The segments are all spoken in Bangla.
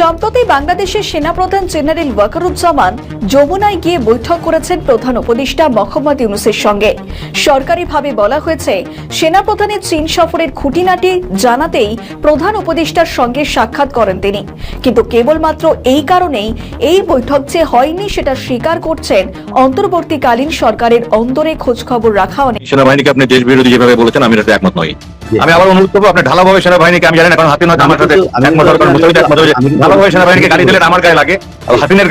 akşam সম্প্রতি বাংলাদেশের সেনাপ্রধান জেনারেল ওয়াকারুজ্জামান যমুনায় গিয়ে বৈঠক করেছেন প্রধান উপদেষ্টা মোহাম্মদ ইউনুসের সঙ্গে। সরকারিভাবে বলা হয়েছে সেনাপ্রধানের চীন সফরের খুঁটিনাটি জানাতেই প্রধান উপদেষ্টার সঙ্গে সাক্ষাৎ করেন তিনি। কিন্তু কেবলমাত্র এই কারণেই এই বৈঠক যে হয়নি সেটা স্বীকার করছেন অন্তর্বর্তীকালীন সরকারের অন্তরে খোঁজখবর রাখা অনেক সেনাবাহিনীকে আপনি দেশ বিরোধী যেভাবে বলেছেন আমি এটাতে একমত নই। আমি আবার অনুরোধ করব আপনি ঢালাভাবে সেনাবাহিনীকে আমি জানি না কারণ হাতিন হয়তো আমার সাথে একমত। ঢালাভাবে সেনাবাহিনীকে গালি দিলেন আমার গায়ে লাগে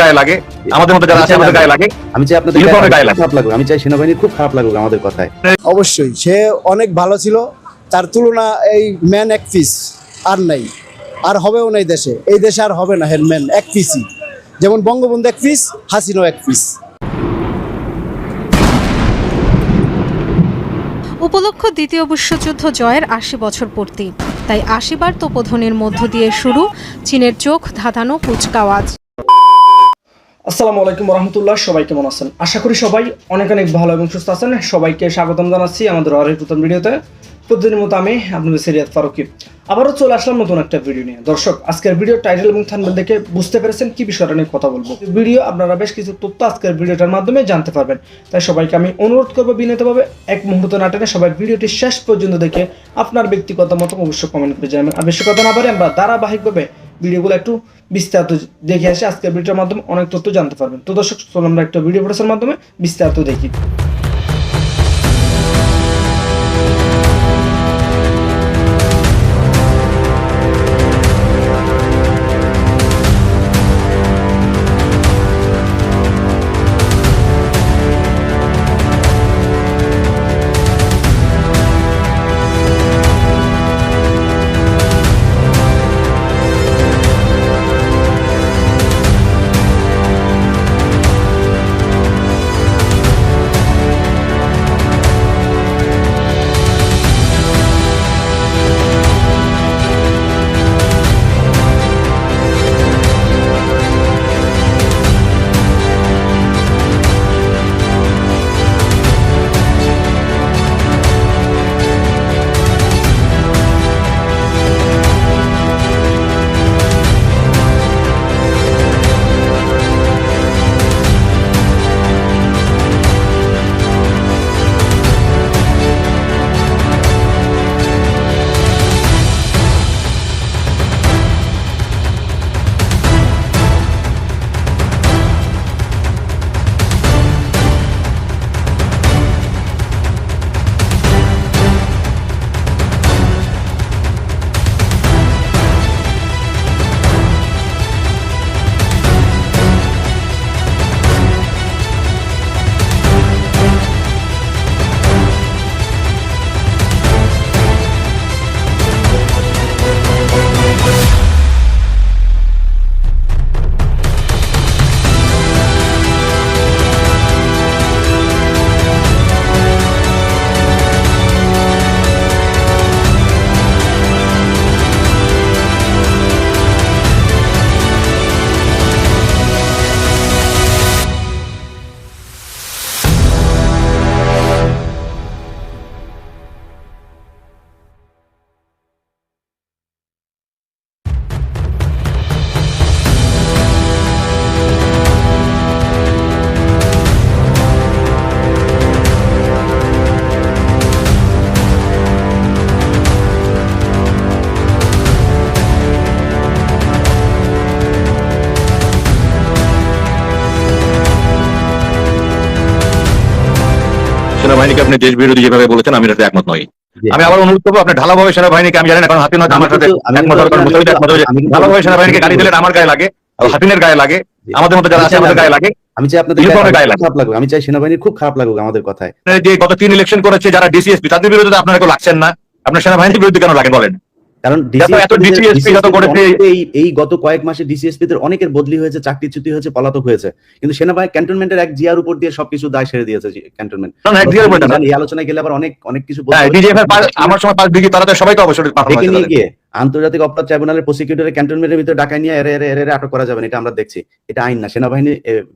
গায়ে লাগে আমাদের মধ্যে যারা আছে আমাদের গায়ে লাগে। আমি চাই আপনাদের ইউনিফর্মের গায়ে লাগে। খারাপ লাগুক আমি চাই সেনাবাহিনীর খুব খারাপ লাগুক আমাদের কথায়। অবশ্যই সে অনেক ভালো ছিল তার তুলনা এই ম্যান এক পিস আর নাই আর হবেও নাই দেশে। এই দেশে আর হবে না হেলম্যান এক পিসই। যেমন বঙ্গবন্ধু এক পিস হাসিনো এক পিস। উপলক্ষ দ্বিতীয় বিশ্বযুদ্ধ জয়ের আশি বছর পূর্তি। তাই আশিবার তোপধ্বনির মধ্য দিয়ে শুরু চীনের চোখ ধাঁধানো কুচকাওয়াজ আসসালামু আলাইকুম রহমতুল্লাহ সবাই কেমন আছেন? আশা করি সবাই অনেক অনেক ভালো এবং সুস্থ আছেন। সবাইকে স্বাগতম জানাচ্ছি আমাদের অরেক নতুন ভিডিওতে। প্রতিদিনের মতো আমি আপনাদের সিরিয়াত ফারুকি। আবারও চলে আসলাম নতুন একটা ভিডিও নিয়ে। দর্শক, আজকের ভিডিও টাইটেল এবং থানবেল দেখে বুঝতে পেরেছেন কি বিষয়টা নিয়ে কথা বলব। ভিডিও আপনারা বেশ কিছু তথ্য আজকের ভিডিওটার মাধ্যমে জানতে পারবেন। তাই সবাইকে আমি অনুরোধ করব বিনীতভাবে এক মুহূর্ত না টেনে সবাই ভিডিওটি শেষ পর্যন্ত দেখে আপনার ব্যক্তিগত মতো অবশ্যই কমেন্ট করে জানাবেন। আর বেশি কথা না পারে আমরা ধারাবাহিকভাবে ভিডিওগুলো একটু বিস্তারিত দেখে আসি। আজকের ভিডিওর মাধ্যমে অনেক তথ্য জানতে পারবেন। তো দর্শক চলো আমরা একটা ভিডিও প্রচারের মাধ্যমে বিস্তারিত দেখি। দেশ বিরোধী যেভাবে বলেছেন আমি এটা একমত নই। আমি আবার অনুরোধ করব আপনি ঢালাভাবে সেনাবাহিনীকে আমি জানি না কারণ নয় হয়তো আমার সাথে ঢালাভাবে সেনাবাহিনীকে গাড়ি দিলেন আমার গায়ে লাগে আর হাতিনের গায়ে লাগে আমাদের মতো যারা আছে আমাদের গায়ে লাগে আমি চাই আপনাদের। খারাপ লাগুক আমি চাই সেনাবাহিনীর খুব খারাপ লাগুক আমাদের কথায়। আপনারা যে গত তিন ইলেকশন করেছে যারা ডিসিএসপি তাদের বিরুদ্ধে আপনারা কেউ লাগছেন না। আপনার সেনাবাহিনীর বিরুদ্ধে কেন লাগেন বলেন? কারণ এই গত কয়েক মাসে ডিসিএসপি দের অনেকের বদলি হয়েছে চাকরিচ্যুতি হয়েছে পলাতক হয়েছে। কিন্তু সেনাবাহিনী ক্যান্টনমেন্টের এক জিয়ার উপর দিয়ে সবকিছু দায় সেরে দিয়েছে ক্যান্টনমেন্ট। এই আলোচনায় গেলে আবার অনেক অনেক কিছু আমার সময় পাঁচ ডিগ্রি তারা তো সবাই তো নিয়ে গিয়ে আন্তর্জাতিক অপরাধ ট্রাইব্যুনালের প্রসিকিউটরের ক্যান্টনমেন্টের ভিতরে ডাকায় নিয়ে এরে এরে এরে এরে আটক করা যাবে না এটা আমরা দেখছি। এটা আইন না। সেনাবাহিনী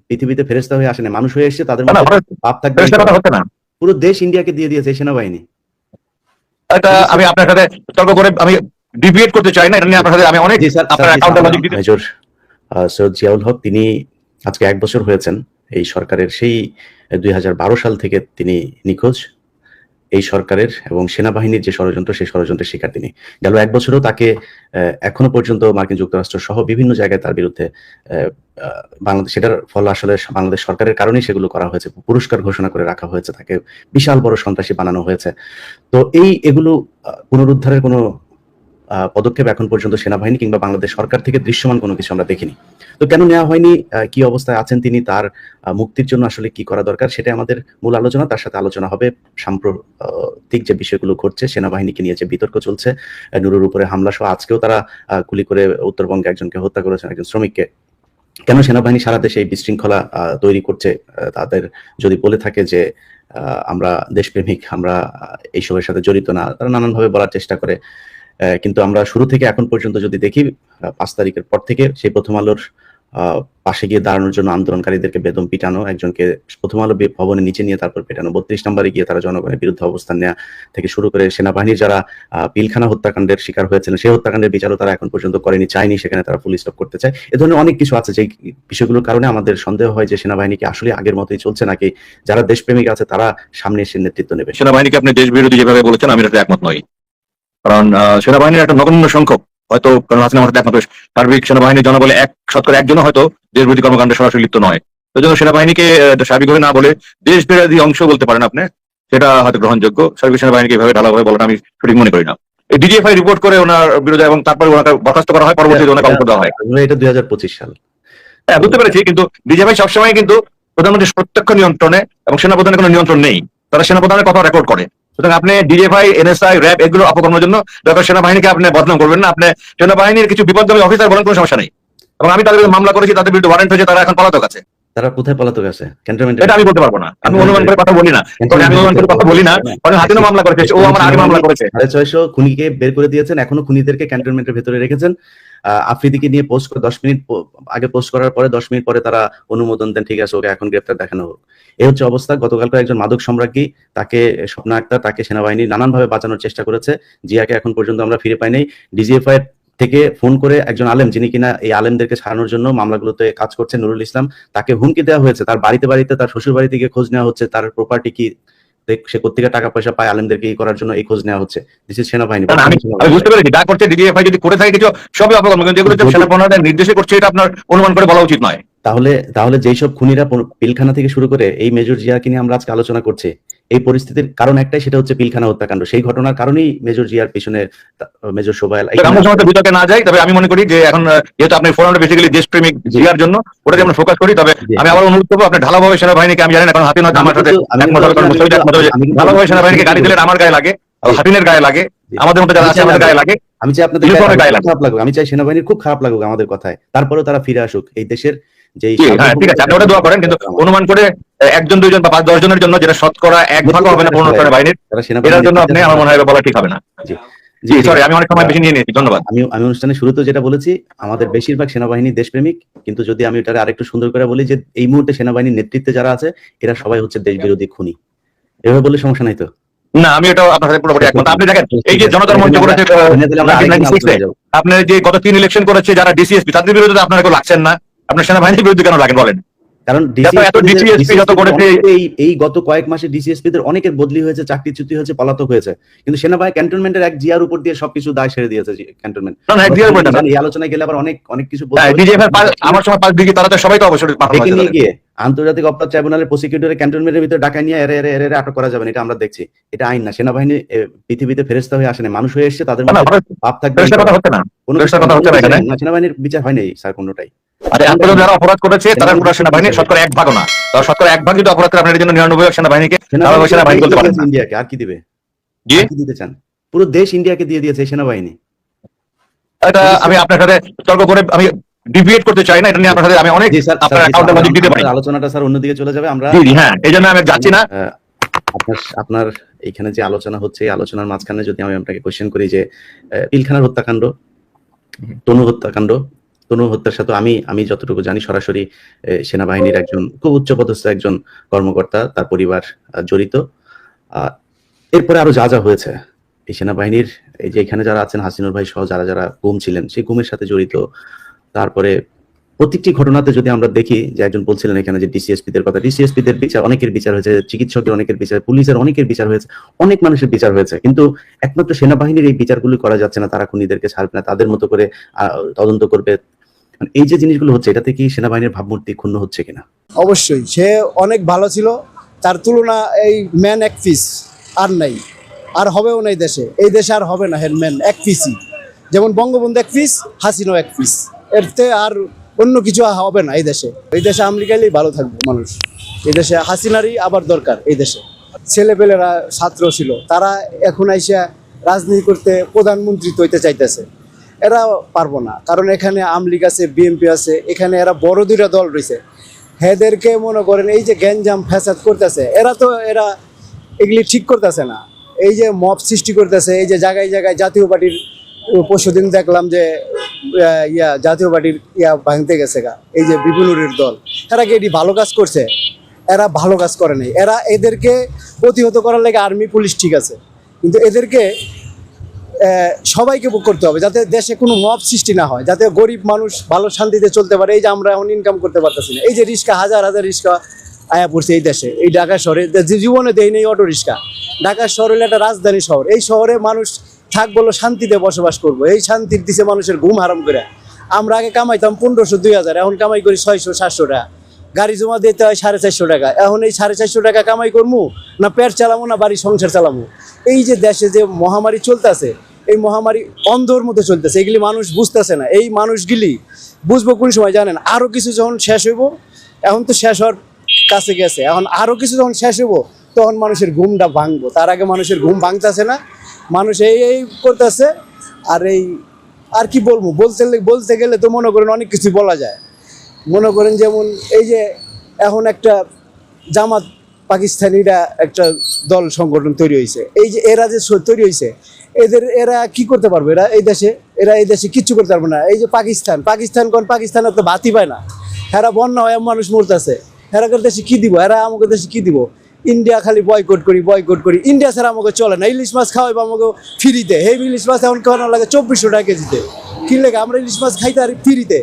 পৃথিবীতে ফেরেস্তা হয়ে আসে না। মানুষ হয়ে এসেছে তাদের মধ্যে পাপ থাকবে। পুরো দেশ ইন্ডিয়াকে দিয়ে দিয়েছে সেনাবাহিনী। এটা আমি আপনার সাথে তর্ক করে আমি ডিবেট করতে চাই না এটা নিয়ে আপনার সাথে আমি অনেক আপনার অ্যাকাউন্টে লজিক দিতে মেজর সৈয়দ জিয়াউল হক তিনি আজকে এক বছর হয়েছেন এই সরকারের সেই দুই হাজার বারো সাল থেকে তিনি নিখোঁজ। এই সরকারের এবং সেনাবাহিনীর যে ষড়যন্ত্র, সেই ষড়যন্ত্রের শিকার তিনি। গেল এক বছরও তাকে এখনও পর্যন্ত মার্কিন যুক্তরাষ্ট্র সহ বিভিন্ন জায়গায় তার বিরুদ্ধে বাংলাদেশ, সেটার ফল আসলে বাংলাদেশ সরকারের কারণেই সেগুলো করা হয়েছে, পুরস্কার ঘোষণা করে রাখা হয়েছে, তাকে বিশাল বড় সন্ত্রাসী বানানো হয়েছে। তো এই এগুলো পুনরুদ্ধারের কোনো পদক্ষেপ এখন পর্যন্ত সেনাবাহিনী কিংবা বাংলাদেশ সরকার থেকে দৃশ্যমান কোনো কিছু আমরা দেখিনি। তো কেন নেওয়া হয়নি? কি অবস্থায় আছেন তিনি? তার মুক্তির জন্য আসলে কি করা দরকার? সেটা আমাদের মূল আলোচনা। তার সাথে আলোচনা হবে সাম্প্রতিক যে বিষয়গুলো ঘটছে, সেনাবাহিনীকে নিয়ে যে বিতর্ক চলছে নুরুর উপরে হামলা সহ, আজকেও তারা গুলি করে উত্তরবঙ্গে একজনকে হত্যা করেছেন একজন শ্রমিককে। কেন সেনাবাহিনী সারা দেশে এই বিশৃঙ্খলা তৈরি করছে? তাদের যদি বলে থাকে যে আমরা দেশপ্রেমিক, আমরা এইসবের সাথে জড়িত না, তারা নানানভাবে বলার চেষ্টা করে। কিন্তু আমরা শুরু থেকে এখন পর্যন্ত যদি দেখি পাঁচ তারিখের পর থেকে সেই প্রথম আলোর পাশে গিয়ে দাঁড়ানোর জন্য আন্দোলনকারীদেরকে বেদম পিটানো, একজনকে প্রথম আলো ভবনের নিচে নিয়ে তারপর পেটানো, বত্রিশ নম্বরে গিয়ে তারা জনগণের বিরুদ্ধে অবস্থান নেওয়া থেকে শুরু করে সেনাবাহিনীর যারা পিলখানা হত্যাকাণ্ডের শিকার হয়েছিলেন, সেই হত্যাকাণ্ডের বিচারও তারা এখন পর্যন্ত করেনি, চায়নি সেখানে তারা ফুল স্টপ করতে চায়। এ ধরনের অনেক কিছু আছে যে বিষয়গুলোর কারণে আমাদের সন্দেহ হয় যে সেনাবাহিনীকে আসলে আগের মতোই চলছে নাকি যারা দেশপ্রেমিক আছে তারা সামনে এসে নেতৃত্ব নেবে। সেনাবাহিনীকে আপনি দেশ বিরোধী যেভাবে বলেছেন, আমি একমত নই। কারণ সেনাবাহিনীর একটা নগণ্য সংখ্যক হয়তো কারণ হাসিনা আমাদের একমাত্র সার্বিক সেনাবাহিনীর জনবলে এক শতকরা একজনও হয়তো দেশ বিরোধী কর্মকাণ্ডে সরাসরি লিপ্ত নয়। সেই জন্য সেনাবাহিনীকে সার্বিকভাবে না বলে দেশ বিরোধী অংশ বলতে পারেন আপনি সেটা হয়তো গ্রহণযোগ্য। সার্বিক সেনাবাহিনীকে এভাবে ঢালাভাবে বলাটা আমি সঠিক মনে করি না। এই ডিজিএফআই রিপোর্ট করে ওনার বিরুদ্ধে এবং তারপরে ওনাকে বরখাস্ত করা হয় পরবর্তীতে ওনাকে অবসর দেওয়া হয়। এটা দুই হাজার পঁচিশ সাল। হ্যাঁ বুঝতে পেরেছি কিন্তু ডিজিএফআই সবসময় কিন্তু প্রধানমন্ত্রীর প্রত্যক্ষ নিয়ন্ত্রণে এবং সেনাপ্রধানের কোনো নিয়ন্ত্রণ নেই। তারা সেনাপ্রধানের কথা রেকর্ড করে। সুতরাং আপনি ডিএফআই এনএসআই র্যাব এগুলো অপকর্মের জন্য দরকার সেনাবাহিনীকে আপনি বদনাম করবেন না। আপনি সেনাবাহিনীর কিছু বিপদগামী অফিসার বলেন কোনো সমস্যা নেই। এবং আমি তাদের মামলা করেছি, তাদের বিরুদ্ধে ওয়ারেন্ট হয়েছে, তারা এখন পলাতক আছে। তারা কোথায় পলাতক আছে? ক্যান্টনমেন্টে এটা আমি বলতে পারব না। আমি অনুমান করে কথা বলি না। তবে আমি অনুমান করে কথা বলি না। কারণ হাতিনও মামলা করেছে। ও আমার আগে মামলা করেছে। সাড়ে ছয়শো খুনিকে বের করে দিয়েছেন। এখনও খুনিদেরকে ক্যান্টনমেন্টের ভেতরে রেখেছেন। আফ্রিদিকে নিয়ে পোস্ট করে দশ মিনিট আগে পোস্ট করার পরে দশ মিনিট পরে তারা অনুমোদন দেন ঠিক আছে ওকে এখন গ্রেপ্তার দেখানো হোক। এই হচ্ছে অবস্থা। গতকালকে একজন মাদক সম্রাজ্ঞী তাকে স্বপ্ন আক্তার তাকে সেনাবাহিনী নানানভাবে বাঁচানোর চেষ্টা করেছে। জিয়াকে এখন পর্যন্ত আমরা ফিরে পাইনি ডিজিএফআই থেকে ফোন করে একজন আলেম যিনি কিনা এই আলেমদেরকে ছাড়ানোর জন্য মামলাগুলোতে কাজ করছে নুরুল ইসলাম তাকে হুমকি দেওয়া হয়েছে। তার বাড়িতে বাড়িতে তার শ্বশুর বাড়ি থেকে খোঁজ নেওয়া হচ্ছে। তার প্রপার্টি কি সে কোথেকে টাকা পয়সা পায় আলেমদেরকে এই করার জন্য এই খোঁজ নেওয়া হচ্ছে। দিস ইজ সেনাবাহিনী আমি বুঝতে পেরেছি। যা করছে ডিজিএফআই যদি করে থাকে কিছু সবই অপকর্ম। কিন্তু যেগুলো সেনাপ্রধানের নির্দেশে করছে এটা আপনার অনুমান করে বলা উচিত নয়। তাহলে তাহলে যেই সব খুনিরা পিলখানা থেকে শুরু করে এই মেজর জিয়াকে নিয়ে আমরা আজকে আলোচনা করছি এই পরিস্থিতির কারণ একটাই সেটা হচ্ছে পিলখানা হত্যাকাণ্ড। সেই ঘটনার কারণেই মেজর জিয়ার পিছনে মেজর সোবাইল আমরা সময় বিতর্কে না যাই তবে আমি মনে করি যে এখন যেহেতু আপনি ফোরামটা বেসিক্যালি দেশপ্রেমিক জিয়ার জন্য ওটাতে আমরা ফোকাস করি তবে আমি আবার অনুরোধ করব আপনি ঢালাভাবে সেনাবাহিনীকে আমি জানি না কারণ হাতিন হয়তো আমার সাথে ঢালাভাবে সেনাবাহিনীকে গাড়ি দিলে আমার গায়ে লাগে হাতিনের গায়ে লাগে আমাদের মধ্যে যারা আছে আমাদের গায়ে লাগে আমি চাই আপনাদের খারাপ লাগুক আমি চাই সেনাবাহিনীর খুব খারাপ লাগুক আমাদের কথায় তারপরেও তারা ফিরে আসুক এই দেশের যে হ্যাঁ ঠিক আছে আপনি ওটা দোয়া করেন কিন্তু অনুমান করে একজন দুইজন বা পাঁচ দশ জনের জন্য যেটা শতকরা এক ভাগ হবে না তারা এটার জন্য আপনি আমার মনে হয় বলা ঠিক হবে না। জি। সরি আমি অনেক সময় বেশি নিয়ে নিয়েছি ধন্যবাদ। আমি আমি অনুষ্ঠানের শুরুতে যেটা বলেছি আমাদের বেশিরভাগ সেনাবাহিনী দেশপ্রেমিক কিন্তু যদি আমি এটা আরেকটু সুন্দর করে বলি যে এই মুহূর্তে সেনাবাহিনীর নেতৃত্বে যারা আছে এরা সবাই হচ্ছে দেশ বিরোধী খুনি। এভাবে বললে সমস্যা নাই তো? না আমি এটা আপনার সাথে পুরোপুরি একমত। আপনি দেখেন এই যে জনতার মঞ্চ করেছে আহ, এখানে তাহলে আমরা আরেকদিন 1996 আলোচনায় যাব। আপনার যে গত তিন ইলেকশন করেছে যারা ডিসিএসপি তাদের বিরুদ্ধে আপনারা কেউ লাগছেন না। আপনার সেনাবাহিনীর বিরুদ্ধে কেন লাগেন বলেন? কারণ এই এই গত কয়েক মাসে ডিসিএসপি দের অনেকের বদলি হয়েছে চাকরিচ্যুতি হয়েছে পলাতক হয়েছে। কিন্তু সেনাবাহিনী ক্যান্টনমেন্টের এক জিয়ার উপর দিয়ে সবকিছু দায় সেরে দিয়েছে ক্যান্টনমেন্ট। এই আলোচনায় গেলে আবার অনেক অনেক কিছু। ডিজিএফ আমার সময় পাঁচ দিকে তারা তো সবাই তো অবশ্যই আন্তর্জাতিক অপরাধ ট্রাইব্যুনালের প্রসিকিউটরের ক্যান্টনমেন্টের ভিতরে ডাকা নিয়ে এরে এরে এরে আটক করা যাবে এটা আমরা দেখছি। এটা আইন না সেনাবাহিনী পৃথিবীতে ফেরেস্তা হয়ে আসেনি মানুষ হয়ে এসেছে তাদের মধ্যে পাপ থাকবে। কোনো কথা হচ্ছে না এখানে। সেনাবাহিনীর বিচার হয় নাই স্যার কোনোটাই। আর পর্যন্ত যারা অপরাধ করেছে তারা পুরো সেনাবাহিনীর শতকরা এক ভাগও না। তারা শতকরা এক ভাগ যদি অপরাধ করে আপনার জন্য নিরানব্বই ভাগ সেনাবাহিনীকে সেনাবাহিনী করতে পারেন ইন্ডিয়াকে আর কি দিবে? কি? দিতে চান? পুরো দেশ ইন্ডিয়াকে দিয়ে দিয়েছে সেনাবাহিনী। এটা আমি আপনার সাথে তর্ক করে আমি ডিভিয়েট করতে চাই না এটা নিয়ে আপনার সাথে আমি অনেক আপনার লজিক দিতে পারি। আলোচনাটা স্যার অন্যদিকে চলে যাবে আমরা জি হ্যাঁ এই জন্য আমি যাচ্ছি না। আপনার আপনার এখানে যে আলোচনা হচ্ছে এই আলোচনার মাঝখানে যদি আমি আপনাকে কোশ্চেন করি যে পিলখানার হত্যাকাণ্ড তনু হত্যাকাণ্ড তনু হত্যার সাথে আমি আমি যতটুকু জানি সরাসরি সেনাবাহিনীর একজন খুব উচ্চপদস্থ একজন কর্মকর্তা তার পরিবার জড়িত। এরপরে আরও যা যা হয়েছে এই সেনাবাহিনীর এই যে এখানে যারা আছেন হাসিনুর ভাই সহ যারা যারা গুম ছিলেন সেই গুমের সাথে জড়িত তারপরে প্রত্যেকটি ঘটনাতে যদি আমরা দেখি যে একজন বলছিলেন এখানে যে ডিসিএসপি দের কথা ডিসিএসপি দের বিচার, অনেকের বিচার হয়েছে চিকিৎসকের অনেকের বিচার, পুলিশের অনেকের বিচার হয়েছে, অনেক মানুষের বিচার হয়েছে। কিন্তু একমাত্র সেনাবাহিনীর এই বিচারগুলো করা যাচ্ছে না, তারা খুনিদেরকে ছাড়বে না, তাদের মতো করে তদন্ত করবে। মানে এই যে জিনিসগুলো হচ্ছে, এটাতে কি সেনাবাহিনীর ভাবমূর্তি ক্ষুণ্ণ হচ্ছে কিনা? অবশ্যই, সে অনেক ভালো ছিল, তার তুলনা এই ম্যান এক পিস আর নাই, আর হবেও নাই দেশে, এই দেশে আর হবে না হের ম্যান এক পিসই। যেমন বঙ্গবন্ধু এক পিস, হাসিনাও এক পিস। এরতে আর অন্য কিছু হবে না এই দেশে। এই দেশে আমলি গেলেই ভালো থাকবে মানুষ। এই দেশে হাসিনারই আবার দরকার এই দেশে। ছেলেপেলেরা ছাত্র ছিল, তারা এখন আইসা রাজনীতি করতে প্রধানমন্ত্রী হইতে চাইতেছে। এরা পারব না, কারণ এখানে আমলিগ আছে, বিএনপি আছে, এখানে এরা বড় দুইটা দল রয়েছে। হেদেরকে মনে করেন এই যে গ্যাঞ্জাম ফ্যাসাদ করতেছে, এরা তো এরা এগুলি ঠিক করতেছে না। এই যে মব সৃষ্টি করতেছে, এই যে জায়গায় জায়গায় জাতীয় পার্টির পরশুদিন দেখলাম যে ইয়া, জাতীয় পার্টির ইয়া ভাঙতে গেছে গা। এই যে বিপুলের দল। এরা কি এটি ভালো কাজ করছে? এরা ভালো কাজ করে নাই। এরা এদেরকে প্রতিহত করার লাগে আর্মি, পুলিশ ঠিক আছে। কিন্তু এদেরকে সবাইকে বুক করতে হবে যাতে দেশে কোনো মব সৃষ্টি না হয়, যাতে গরিব মানুষ ভালো শান্তিতে চলতে পারে। এই যে আমরা এখন ইনকাম করতে পারতেছি না। এই যে রিক্সা হাজার হাজার রিক্সা আয়া পড়ছে এই দেশে, এই ঢাকা শহরে। জীবনে দেয় নেই অটো রিক্সা ঢাকা শহর হলো একটা রাজধানী শহর। এই শহরে মানুষ থাক বলো শান্তিতে বসবাস করব। এই শান্তির দিছে মানুষের ঘুম হারাম করে। আমরা আগে কামাইতাম পনেরোশো, দুই হাজার, এখন কামাই করি ছয়শো, সাতশো টাকা। গাড়ি জমা দিতে হয় সাড়ে চারশো টাকা। এখন এই সাড়ে চারশো টাকা কামাই করব না পেট চালামো, না বাড়ি সংসার চালামো? এই যে দেশে যে মহামারী চলতেছে, এই মহামারী অন্ধর মতো চলতেছে, এগুলি মানুষ বুঝতেছে না। এই মানুষগুলি, বুঝব কোন সময় জানেন? আরও কিছু যখন শেষ হইব, এখন তো শেষ হওয়ার কাছে গেছে। এখন আরও কিছু যখন শেষ হইব, তখন মানুষের ঘুমটা ভাঙবো। তার আগে মানুষের ঘুম ভাঙতেছে না মানুষ এই এই করতেছে, আর এই, আর কি বলব? বলতে বলতে গেলে তো মনে করেন অনেক কিছু বলা যায়। মনে করেন যেমন এই যে এখন একটা জামাত পাকিস্তানিরা একটা দল সংগঠন তৈরি হয়েছে। এই যে এরা যে তৈরি হয়েছে, এদের, এরা কি করতে পারবে? এরা এই দেশে, এরা এই দেশে কিচ্ছু করতে পারবে না। এই যে পাকিস্তান পাকিস্তান কোন পাকিস্তান তো ভাতই পায় না। এরা বন্যা হয় মানুষ মরতেছে। এরা দেশে কি দিব? এরা আমাকে দেশে কি দিব? ইন্ডিয়া খালি বয়কট করি বয়কট করি। ইন্ডিয়া ছাড়া আমাকে চলে না। ইলিশ মাছ খাওয়াইবো আমাকে ফ্রিতে। এই ইলিশ মাছ এখন খাওয়ানো লাগে চব্বিশশো টাকা কেজিতে। কিনলে? আমরা ইলিশ মাছ খাইতে আর ফ্রিতে।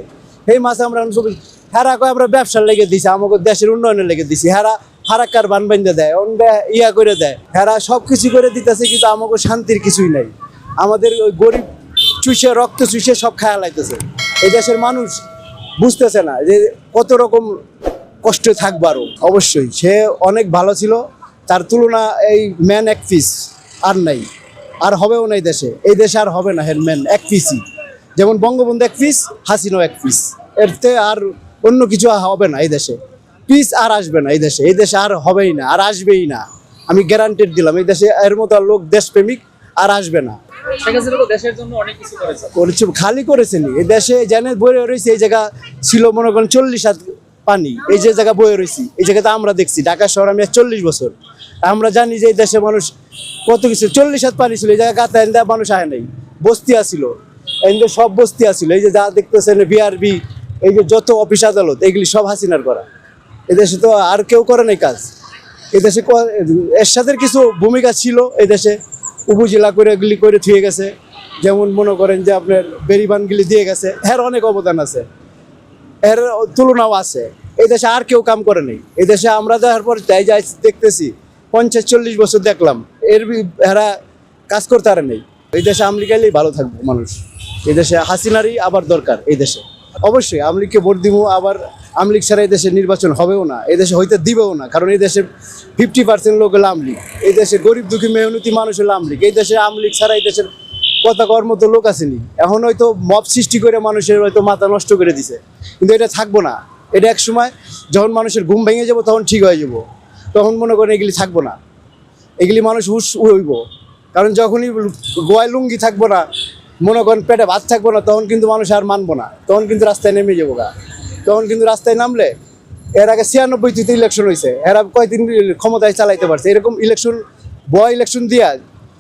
এই মাছ আমরা চব্বিশ হেরা কয়, আমরা ব্যবসার লেগে দিছি, আমাকে দেশের উন্নয়নের লেগে দিছি। হেরা হারাক্কার বান বাইন্দা দেয় ইয়া করে দেয়। হেরা সব কিছু করে দিতেছে, কিন্তু আমাকে শান্তির কিছুই নাই। আমাদের ওই গরিব চুষে, রক্ত চুষে সব খায়া লাইতেছে। এই দেশের মানুষ বুঝতেছে না যে কত রকম কষ্ট থাকবে আরও অবশ্যই। সে অনেক ভালো ছিল। তার তুলনা এই ম্যান এক পিস আর নাই। আর হবেও নাই দেশে। এই দেশে আর হবে না হের ম্যান এক পিসই। যেমন বঙ্গবন্ধু এক পিস হাসিনো এক পিস। এরতে আর অন্য কিছু হবে না এই দেশে। পিস আর আসবে না এই দেশে। এই দেশে আর হবেই না আর আসবেই না। আমি গ্যারান্টেড দিলাম এই দেশে এর মতো আর লোক দেশপ্রেমিক আর আসবে না। শেখ হাসিনা তো দেশের জন্য অনেক কিছু করেছে। করেছে খালি করেছেনি। এই দেশে জেনে বয়ে রয়েছে এই জায়গা ছিল মনে করেন চল্লিশ পানি, এই যে জায়গা বয়ে রয়েছি, এই জায়গাতে আমরা দেখছি, ঢাকা শহর আমি চল্লিশ বছর। আমরা জানি যে এই দেশে মানুষ কত কিছু, চল্লিশ হাত পানি ছিল, এই জায়গায় গাতা মানুষ আয় নাই, বস্তি আসিল এনে সব বস্তি আসিল এই যে যা দেখতেছেন বিআরবি এই যে যত অফিস আদালত, এগুলি সব হাসিনার করা। এদেশে তো আর কেউ করে নাই কাজ। এদেশে এরশাদের কিছু ভূমিকা ছিল এই দেশে, উপজেলা করে এগুলি করে থুয়ে গেছে। যেমন মনে করেন যে আপনার বেরিবানগুলি দিয়ে গেছে, এর অনেক অবদান আছে। এর তুলনাও আছে। এই দেশে আর কেউ কাম করে নেই। এই দেশে আমরা দেওয়ার পর যাই যাই দেখতেছি, পঞ্চাশ, চল্লিশ বছর দেখলাম, এর এরা কাজ করতে আর নেই। এই দেশে আমলিকাইলেই ভালো থাকবে মানুষ। এই দেশে হাসিনারই আবার দরকার এই দেশে। অবশ্যই আমলিগকে ভোট দিব, আবার আমলিগ ছাড়া এই দেশে নির্বাচন হবেও না। এই দেশে হইতে দিবেও না, কারণ এই দেশে ফিফটি পার্সেন্ট লোক হলো আমলিগ এই দেশে গরিব দুঃখী, মেহনতি মানুষ হলো আমলিগ এই দেশে আমলিগ ছাড়া এই দেশের কথা কর মতো লোক আসেনি। এখন হয়তো মব সৃষ্টি করে মানুষের হয়তো মাথা নষ্ট করে দিছে। কিন্তু এটা থাকব না। এটা এক সময় যখন মানুষের ঘুম ভেঙে যাব, তখন ঠিক হয়ে যাব। তখন মনে করেন এগুলি থাকব না। এগুলি মানুষ হুশ হইব। কারণ যখনই গোয়ায় লুঙ্গি থাকব না, মনে করেন পেটে ভাত থাকব না, তখন কিন্তু মানুষ আর মানবো না। তখন কিন্তু রাস্তায় নেমে যাব গা। তখন কিন্তু রাস্তায় নামলে এর আগে ছিয়ানব্বই তিতে ইলেকশন হয়েছে এরা কয়দিন ক্ষমতায় চালাইতে পারছে? এরকম ইলেকশন বয় ইলেকশন দিয়া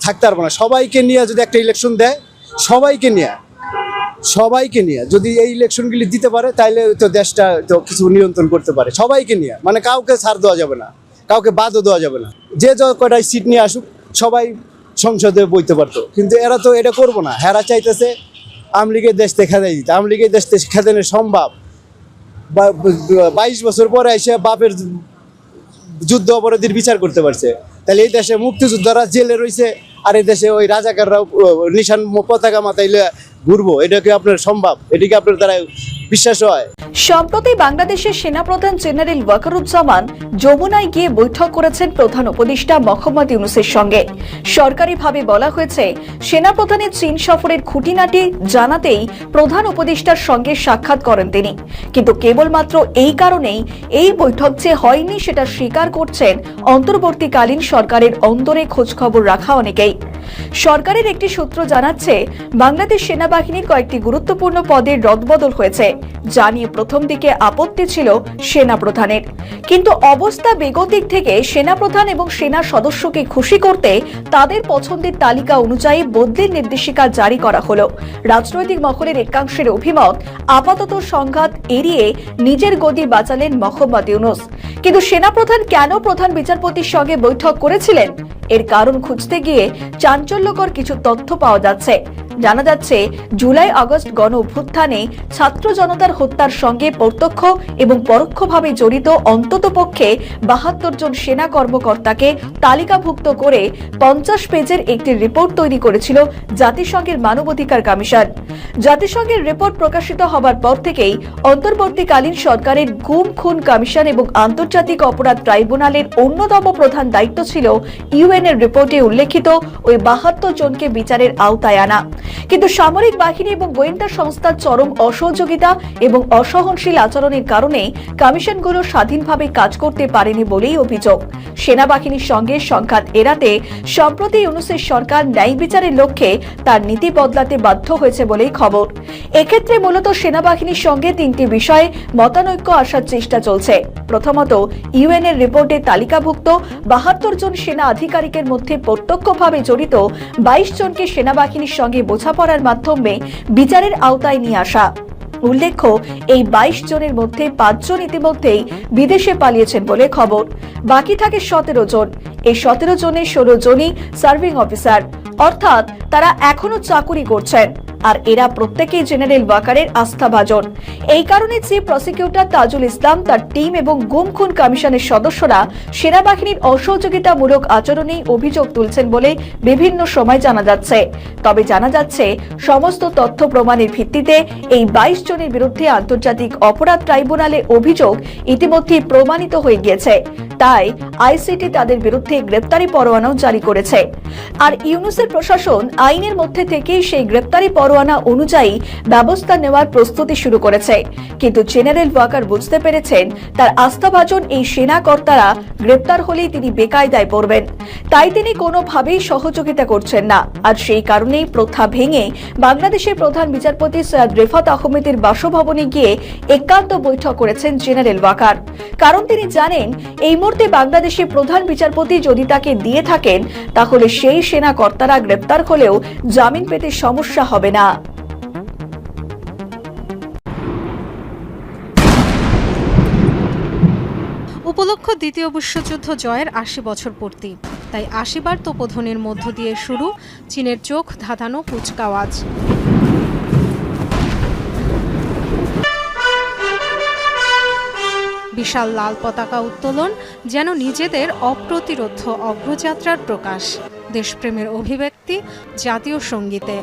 থাকতে পারব না। সবাইকে নিয়ে যদি একটা ইলেকশন দেয়, সবাইকে নিয়ে সবাইকে নিয়ে যদি এই ইলেকশনগুলি দিতে পারে তাহলে তো দেশটা তো কিছু নিয়ন্ত্রণ করতে পারে। সবাইকে নিয়ে মানে কাউকে ছাড় দেওয়া যাবে না, কাউকে বাদও দেওয়া যাবে না। যে কটাই সিট নিয়ে আসুক, সবাই সংসদে বইতে পারতো। কিন্তু এরা তো এটা করব না। হেরা চাইতেছে আমলিগের দেশ খেদাই দিতে। আমলিগের দেশ খেদানো সম্ভব। বাইশ বছর পরে এসে বাপের যুদ্ধ অপরাধীর বিচার করতে পারছে। তাহলে এই দেশে মুক্তিযোদ্ধারা জেলে রয়েছে আর এই দেশে ওই রাজাকাররা নিশান পতাকা মাথাইলে ঘুরবো, এটা কি আপনার সম্ভব? এটা কি আপনার দ্বারা বিশ্বাস হয়? সম্প্রতি বাংলাদেশের সেনাপ্রধান জেনারেল ওয়াকারুজ্জামান যমুনায় গিয়ে বৈঠক করেছেন প্রধান উপদেষ্টা মোহাম্মদ ইউনুসের সঙ্গে। সরকারিভাবে বলা হয়েছে সেনাপ্রধানের চীন সফরের খুঁটিনাটি জানাতেই প্রধান উপদেষ্টার সঙ্গে সাক্ষাৎ করেন তিনি। কিন্তু কেবলমাত্র এই কারণেই এই বৈঠক যে হয়নি সেটা স্বীকার করছেন অন্তর্বর্তীকালীন সরকারের অন্তরে খোঁজখবর রাখা অনেকেই। সরকারের একটি সূত্র জানাচ্ছে, বাংলাদেশ সেনাবাহিনীর কয়েকটি গুরুত্বপূর্ণ পদের রদবদল হয়েছে। যা নিয়ে প্রথম দিকে আপত্তি ছিল সেনা প্রধানের কিন্তু অবস্থা বেগতিক থেকে সেনাপ্রধান এবং সেনা সদস্যকে খুশি করতে তাদের পছন্দের তালিকা অনুযায়ী বদলির নির্দেশিকা জারি করা হলো। রাজনৈতিক মহলের একাংশের অভিমত, আপাতত সংঘাত এড়িয়ে নিজের গদি বাঁচালেন মোহাম্মদ ইউনুস। কিন্তু সেনাপ্রধান কেন প্রধান বিচারপতির সঙ্গে বৈঠক করেছিলেন? এর কারণ খুঁজতে গিয়ে চাঞ্চল্যকর কিছু তথ্য পাওয়া যাচ্ছে। জানা যাচ্ছে, জুলাই আগস্ট গণ অভ্যুত্থানে ছাত্র জনতার হত্যার সঙ্গে প্রত্যক্ষ এবং পরোক্ষভাবে জড়িত অন্ততপক্ষে বাহাত্তর জন সেনা কর্মকর্তাকে তালিকাভুক্ত করে পঞ্চাশ পেজের একটি রিপোর্ট তৈরি করেছিল জাতিসংঘের মানবাধিকার কমিশন। জাতিসংঘের রিপোর্ট প্রকাশিত হবার পর থেকেই অন্তর্বর্তীকালীন সরকারের গুম খুন কমিশন এবং আন্তর্জাতিক অপরাধ ট্রাইব্যুনালের অন্যতম প্রধান দায়িত্ব ছিল ইউএন এর রিপোর্টে উল্লেখিত ওই বাহাত্তর জনকে বিচারের আওতায় আনা। কিন্তু সামরিক বাহিনী এবং গোয়েন্দা সংস্থার চরম অসহযোগিতা এবং অসহনশীল আচরণের কারণে কমিশনগুলো স্বাধীনভাবে কাজ করতে পারেনি বলেই অভিযোগ। সেনাবাহিনীর সঙ্গে সংঘাত এড়াতে সম্প্রতি ইউনুসের সরকার ন্যায় বিচারের লক্ষ্যে তার নীতি বদলাতে বাধ্য হয়েছে বলেই খবর। এক্ষেত্রে মূলত সেনাবাহিনীর সঙ্গে তিনটি বিষয়ে মতানৈক্য আসার চেষ্টা চলছে। প্রথমত ইউএন এর রিপোর্টে তালিকাভুক্ত বাহাত্তর জন সেনা আধিকারিকের মধ্যে প্রত্যক্ষভাবে জড়িত বাইশ জনকে সেনাবাহিনীর সঙ্গে বোঝাপড়ার মাধ্যমে বিচারের আওতায় নিয়ে আসা। উল্লেখ্য, এই বাইশ জনের মধ্যে পাঁচজন ইতিমধ্যেই বিদেশে পালিয়েছেন বলে খবর। বাকি থাকে সতেরো জন। এই সতেরো জনের ষোলো জনই সার্ভিং অফিসার। অর্থাৎ তারা এখনও চাকুরি করছেন। আর এরা প্রত্যেকেই জেনারেল ওয়াকারের আস্থাভাজন। এই কারণে চিফ প্রসিকিউটর তাজুল ইসলাম তার টিম এবং গুম খুন কমিশনের সদস্যরা সেনাবাহিনীর অসহযোগিতামূলক আচরণেই অভিযোগ তুলছেন বলে বিভিন্ন সময় জানা যাচ্ছে। তবে জানা যাচ্ছে, সমস্ত তথ্য প্রমাণের ভিত্তিতে এই বাইশ জনের বিরুদ্ধে আন্তর্জাতিক অপরাধ ট্রাইব্যুনালে অভিযোগ ইতিমধ্যে প্রমাণিত হয়ে গিয়েছে। তাই আইসিটি তাদের বিরুদ্ধে গ্রেপ্তারি পরোয়ানাও জারি করেছে। আর ইউনুসের প্রশাসন আইনের মধ্যে থেকেই সেই গ্রেপ্তারি পরোয়ানা অনুযায়ী ব্যবস্থা নেওয়ার প্রস্তুতি শুরু করেছে। কিন্তু জেনারেল ওয়াকার বুঝতে পেরেছেন, তার আস্থাভাজন এই সেনা কর্তারা গ্রেপ্তার হলেই তিনি বেকায়দায় পড়বেন। তাই তিনি কোনোভাবেই সহযোগিতা করছেন না। আর সেই কারণেই প্রথা ভেঙে বাংলাদেশের প্রধান বিচারপতি সৈয়দ রেফাত আহমেদের বাসভবনে গিয়ে একান্ত বৈঠক করেছেন জেনারেল ওয়াকার। কারণ তিনি জানেন, এই মুহূর্তে বাংলাদেশের প্রধান বিচারপতি যদি তাকে দিয়ে থাকেন, তাহলে সেই সেনা কর্তারা গ্রেপ্তার হলেও জামিন পেতে সমস্যা হবে না। উপলক্ষ দ্বিতীয় বিশ্বযুদ্ধ জয়ের আশি বছর পূর্তি। তাই আশিবার তোপধ্বনির মধ্য দিয়ে শুরু চীনের চোখ ধাঁধানো কুচকাওয়াজ বিশাল লাল পতাকা উত্তোলন যেন নিজেদের অপ্রতিরোধ্য অগ্রযাত্রার প্রকাশ। দেশপ্রেমের অভিব্যক্তি জাতীয় সঙ্গীতে।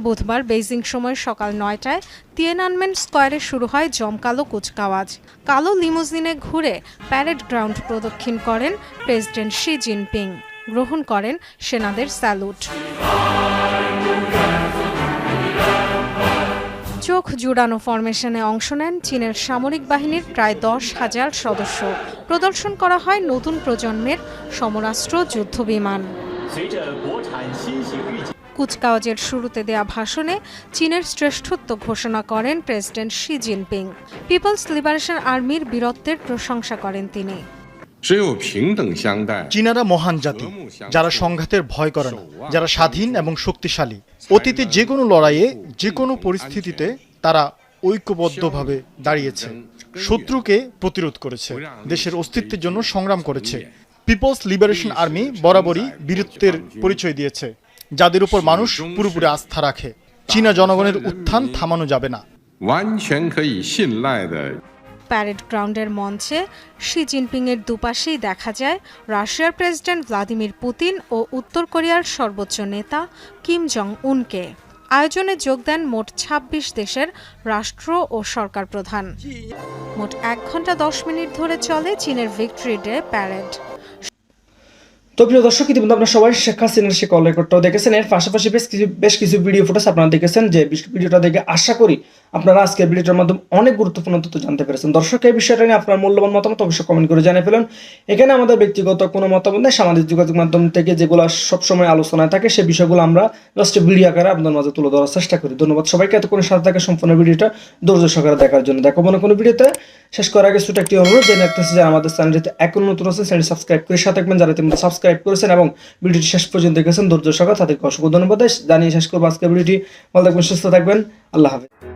বুধবার বেইজিং সময় সকাল নয়টায় তিয়েনানমেন স্কয়ারে শুরু হয় জমকালো কুচকাওয়াজ। কালো লিমোজিনে ঘুরে প্যারেড গ্রাউন্ড প্রদক্ষিণ করেন প্রেসিডেন্ট শি জিনপিং। গ্রহণ করেন সেনাদের স্যালুট। চোখ জুড়ানো ফরমেশনে অংশ নেন চীনের সামরিক বাহিনীর প্রায় দশ হাজার সদস্য। প্রদর্শন করা হয় নতুন প্রজন্মের সমরাষ্ট্র যুদ্ধবিমান। কুচকাওয়াজের শুরুতে দেয়া ভাষণে চীনের শ্রেষ্ঠত্ব ঘোষণা করেন president Xi Jinping. People's Liberation আর্মির বীরত্বের প্রশংসা করেন তিনি। চীনারা মহান জাতি যারা সংঘাতের ভয় করে না যারা স্বাধীন এবং শক্তিশালী। অতীতে যে কোনো লড়াইয়ে যে কোনো পরিস্থিতিতে তারা ঐক্যবদ্ধভাবে দাঁড়িয়েছে শত্রুকে প্রতিরোধ করেছে দেশের অস্তিত্বের জন্য সংগ্রাম করেছে। পিপলস লিবারেশন আর্মি বরাবরই বীরত্বের পরিচয় দিয়েছে। যাদের উপর মানুষ পুরোপুরি আস্থা রাখে। চীনা জনগণের উত্থান থামানো যাবে না। প্যারেড গ্রাউন্ডের মঞ্চে শি জিনপিংয়ের দুপাশেই দেখা যায় রাশিয়ার প্রেসিডেন্ট ভ্লাদিমির পুতিন ও উত্তর কোরিয়ার সর্বোচ্চ নেতা কিম জং উনকে আয়োজনে যোগ দেন মোট ২৬ দেশের রাষ্ট্র ও সরকার প্রধান। মোট এক ঘণ্টা দশ মিনিট ধরে চলে চীনের ভিক্টরি ডে প্যারেড। তো প্রিয় দর্শক, ইতিমধ্যে আপনারা সবাই শেখ হাসিনার সে কল রেকর্ডটাও দেখেছেন। এর পাশাপাশি বেশ কিছু বেশ কিছু ভিডিও ফুটেজ আপনারা দেখেছেন যে ভিডিওটা দেখে আশা করি আপনারা আজকের ভিডিওটার মাধ্যমে অনেক গুরুত্বপূর্ণ তথ্য জানতে পেরেছেন। দর্শক, এই বিষয়টা নিয়ে আপনার মূল্যবান মতামত অবশ্যই কমেন্ট করে জানিয়ে ফেলুন। এখানে আমাদের ব্যক্তিগত কোনো মতামত নেই। সামাজিক যোগাযোগ মাধ্যম থেকে যেগুলো সবসময় আলোচনায় থাকে সেই বিষয়গুলো আমরা জাস্ট ভিডিও আকারে আপনাদের মাঝে তুলে ধরার চেষ্টা করি। ধন্যবাদ সবাইকে এতক্ষণ সাথে থাকে সম্পূর্ণ ভিডিওটা ধৈর্য সহকারে দেখার জন্য। দেখো, মনে কোনো ভিডিওতে শেষ করার আগে ছোট একটি অনুরোধ জেনে রাখতেছি যে আমাদের চ্যানেলটিতে এখন নতুন আছে চ্যানেল সাবস্ক্রাইব করে সাথে থাকবেন। যারা ইতিমধ্যে সাবস্ক্রাইব করেছেন এবং ভিডিওটি শেষ পর্যন্ত দেখেছেন, ধৈর্য সহকারে তাদেরকে অসংখ্য ধন্যবাদ। জানিয়ে শেষ করব আজকে ভিডিওটি। ভালো থাকবেন, সুস্থ থাকবেন। আল্লাহ হাফেজ।